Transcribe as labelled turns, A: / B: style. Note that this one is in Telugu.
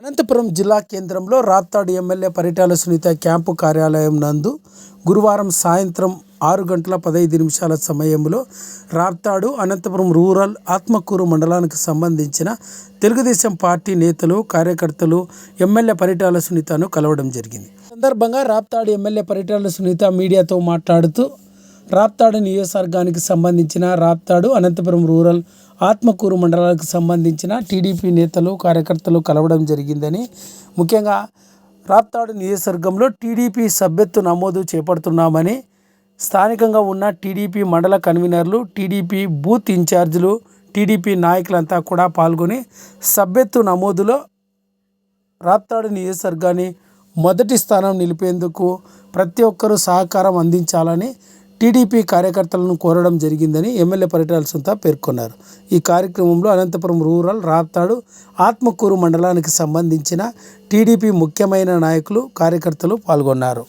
A: అనంతపురం జిల్లా కేంద్రంలో రాప్తాడు ఎమ్మెల్యే పరిటాల సునీత క్యాంపు కార్యాలయం నందు గురువారం సాయంత్రం ఆరు గంటల పదహైదు నిమిషాల సమయంలో రాప్తాడు అనంతపురం రూరల్ ఆత్మకూరు మండలానికి సంబంధించిన తెలుగుదేశం పార్టీ నేతలు కార్యకర్తలు ఎమ్మెల్యే పరిటాల సునీతను కలవడం జరిగింది. సందర్భంగా రాప్తాడు ఎమ్మెల్యే పరిటాల సునీత మీడియాతో మాట్లాడుతూ రాప్తాడు నియోజకవర్గానికి సంబంధించిన రాప్తాడు అనంతపురం రూరల్ ఆత్మకూరు మండలాలకు సంబంధించిన టీడీపీ నేతలు కార్యకర్తలు కలవడం జరిగిందని. ముఖ్యంగా రాప్తాడు నియోజకవర్గంలో టీడీపీ సభ్యత్వ నమోదు చేపడుతున్నామని స్థానికంగా ఉన్న టీడీపీ మండల కన్వీనర్లు టీడీపీ బూత్ ఇన్ఛార్జీలు టీడీపీ నాయకులంతా కూడా పాల్గొని సభ్యత్వ నమోదులో రాప్తాడు నియోజకవర్గాన్ని మొదటి స్థానం నిలిపేందుకు ప్రతి ఒక్కరూ సహకారం అందించాలని టీడీపీ కార్యకర్తలను కోరడం జరిగిందని ఎమ్మెల్యే పరిటాల సుంతా పేర్కొన్నారు. ఈ కార్యక్రమంలో అనంతపురం రూరల్ రాప్తాడు ఆత్మకూరు మండలానికి సంబంధించిన టీడీపీ ముఖ్యమైన నాయకులు కార్యకర్తలు పాల్గొన్నారు.